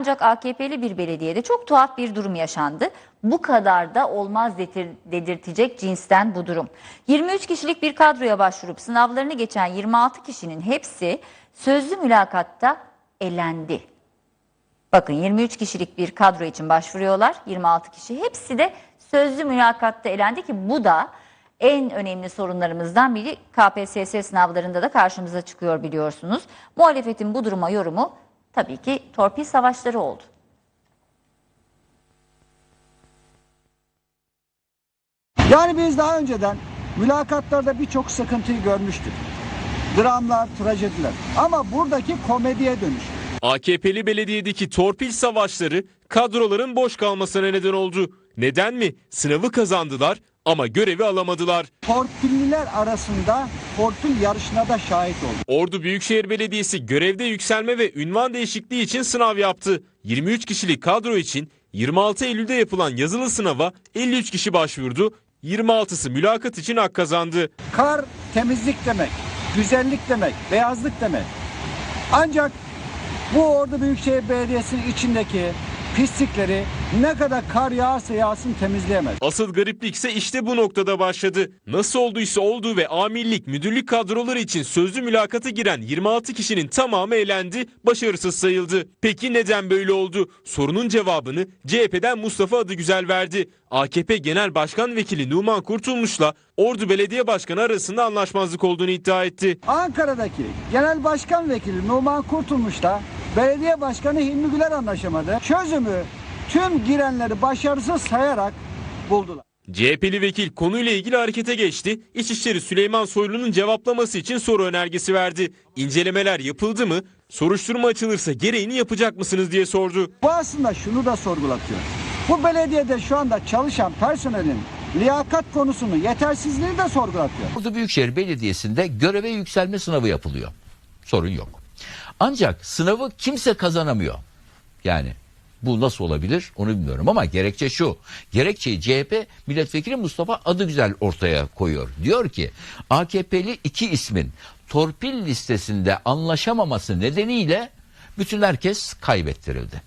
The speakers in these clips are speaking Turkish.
Ancak AKP'li bir belediyede çok tuhaf bir durum yaşandı. Bu kadar da olmaz dedir- dedirtecek cinsten bu durum. 23 kişilik bir kadroya başvurup sınavlarını geçen 26 kişinin hepsi sözlü mülakatta elendi. Bakın 23 kişilik bir kadro için başvuruyorlar. 26 kişi hepsi de sözlü mülakatta elendi ki bu da en önemli sorunlarımızdan biri KPSS sınavlarında da karşımıza çıkıyor biliyorsunuz. Muhalefetin bu duruma yorumu tabii ki torpil savaşları oldu. Yani biz daha önceden mülakatlarda birçok sıkıntıyı görmüştük. Dramlar, trajediler. Ama buradaki komediye dönüştü. AKP'li belediyedeki torpil savaşları kadroların boş kalmasına neden oldu. Neden mi? Sınavı kazandılar ama görevi alamadılar. Torpilliler arasında torpil yarışına da şahit olduk. Ordu Büyükşehir Belediyesi görevde yükselme ve ünvan değişikliği için sınav yaptı. 23 kişilik kadro için 26 Eylül'de yapılan yazılı sınava 53 kişi başvurdu. 26'sı mülakat için hak kazandı. Kar temizlik demek, güzellik demek, beyazlık demek. Ancak bu Ordu Büyükşehir Belediyesi'nin içindeki pislikleri ne kadar kar yağarsa yağsın temizleyemez. Asıl gariplik ise işte bu noktada başladı. Nasıl olduysa oldu ve amirlik, müdürlük kadroları için sözlü mülakata giren 26 kişinin tamamı elendi, başarısız sayıldı. Peki neden böyle oldu? Sorunun cevabını CHP'den Mustafa Adıgüzel verdi. AKP Genel Başkan Vekili Numan Kurtulmuş'la Ordu Belediye Başkanı arasında anlaşmazlık olduğunu iddia etti. Ankara'daki Genel Başkan Vekili Numan Kurtulmuş'la Belediye Başkanı Hilmi Güler anlaşamadı. Çözümü tüm girenleri başarısız sayarak buldular. CHP'li vekil konuyla ilgili harekete geçti. İçişleri Süleyman Soylu'nun cevaplaması için soru önergesi verdi. İncelemeler yapıldı mı? Soruşturma açılırsa gereğini yapacak mısınız diye sordu. Bu aslında şunu da sorgulatıyor. Bu belediyede şu anda çalışan personelin liyakat konusunu, yetersizliğini de sorgulatıyor. Ordu Büyükşehir Belediyesi'nde göreve yükselme sınavı yapılıyor. Sorun yok. Ancak sınavı kimse kazanamıyor. Yani bu nasıl olabilir onu bilmiyorum ama gerekçe şu. Gerekçeyi CHP milletvekili Mustafa Adıgüzel ortaya koyuyor. Diyor ki AKP'li iki ismin torpil listesinde anlaşamaması nedeniyle bütün herkes kaybettirildi.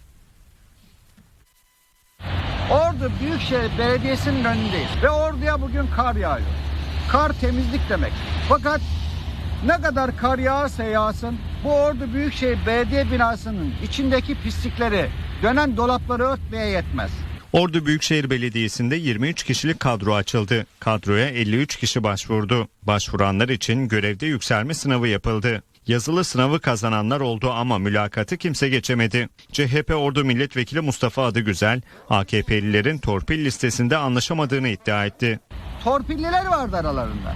Ordu Büyükşehir Belediyesi'nin önündeyiz ve orduya bugün kar yağıyor. Kar temizlik demek. Fakat ne kadar kar yağarsa yağsın bu Ordu Büyükşehir Belediye binasının içindeki pislikleri dönen dolapları örtmeye yetmez. Ordu Büyükşehir Belediyesi'nde 23 kişilik kadro açıldı. Kadroya 53 kişi başvurdu. Başvuranlar için görevde yükselme sınavı yapıldı. Yazılı sınavı kazananlar oldu ama mülakatı kimse geçemedi. CHP Ordu Milletvekili Mustafa Adıgüzel, AKP'lilerin torpil listesinde anlaşamadığını iddia etti. Torpilliler vardı aralarında.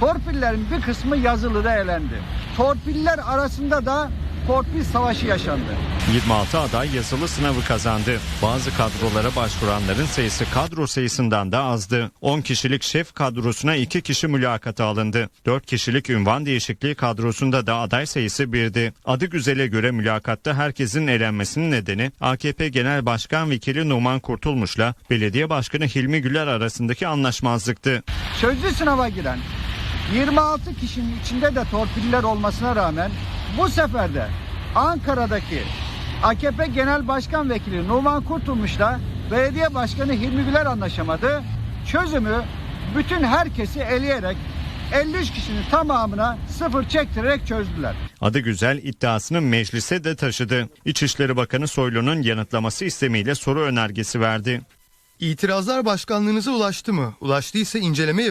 Torpillerin bir kısmı yazılıda elendi. Torpiller arasında da torpil savaşı yaşandı. 26 aday yazılı sınavı kazandı. Bazı kadrolara başvuranların sayısı kadro sayısından da azdı. 10 kişilik şef kadrosuna 2 kişi mülakata alındı. 4 kişilik ünvan değişikliği kadrosunda da aday sayısı birdi. Adı güzele göre mülakatta herkesin elenmesinin nedeni AKP Genel Başkan Vekili Numan Kurtulmuş'la Belediye Başkanı Hilmi Güler arasındaki anlaşmazlıktı. Sözlü sınava giren 26 kişinin içinde de torpiller olmasına rağmen bu sefer de Ankara'daki AKP Genel Başkan Vekili Numan Kurtulmuş'la Belediye Başkanı Hilmi Güler anlaşamadı. Çözümü bütün herkesi eleyerek 53 kişinin tamamına sıfır çektirerek çözdüler. Adı güzel iddiasını meclise de taşıdı. İçişleri Bakanı Soylu'nun yanıtlaması istemiyle soru önergesi verdi. İtirazlar başkanlığınıza ulaştı mı? Ulaştıysa inceleme